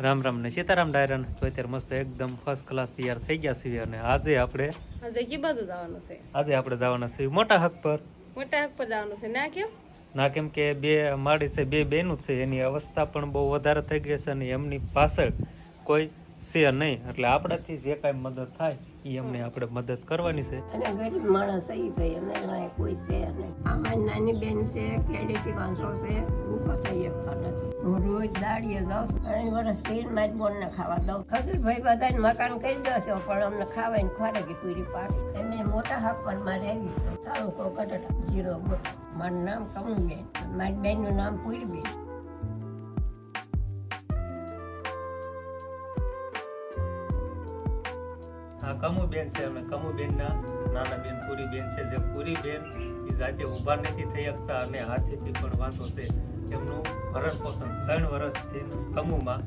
રામ રામ ને સીતારામ ડાયરન તો અત્યારે મસ્ત એકદમ ફર્સ્ટ ક્લાસ તૈયાર થઈ ગયા છીએ અને આજે આપણે આજે કી બાજુ જવાનું છે? આજે આપણે જવાના છીએ મોટા હક પર. મોટા હક પર જવાનું છે. ના કેમ? ના કેમ કે બે માડી છે બે બેનું છે. એની અવસ્થા પણ બહુ વધારે થઈ ગઈ છે અને એમની પાછળ કોઈ છે નહીં. એટલે આપણાથી જે કાંઈ મદદ થાય એ અમને આપણે મદદ કરવાની છે. અને ગરીબ માણસ એ ભાઈ અમે લાય કોઈ છે નહીં. આમાં નાની બેન છે કેડીસી વાંધો છે ઊભા થઈ શકતા નથી. હું રોજ દાડીએ દઉં ત્રણ વર્ષ તેલ મારી બોનને ખાવા દઉં. ખજૂર ભાઈ બધાને મકાન કરી દેશે, પણ અમને ખાવાને ખોરાકી પૂરી પાડે. એમને મોટા હક પર મારે આવી છે. તાલુકો ગઢડા જીરો મારું નામ કમુબેન મારી બેનનું નામ પૂરબેન. આ કમુબેન છે અને કમુબેનના નાના બેન પૂરી બેન છે. જે પૂરી બેન એ જાતે ઊભા નથી થઈ શકતા અને હાથેથી પણ વાંધો છે. એમનું ભરણ પોષણ ત્રણ વર્ષથી કમુમાં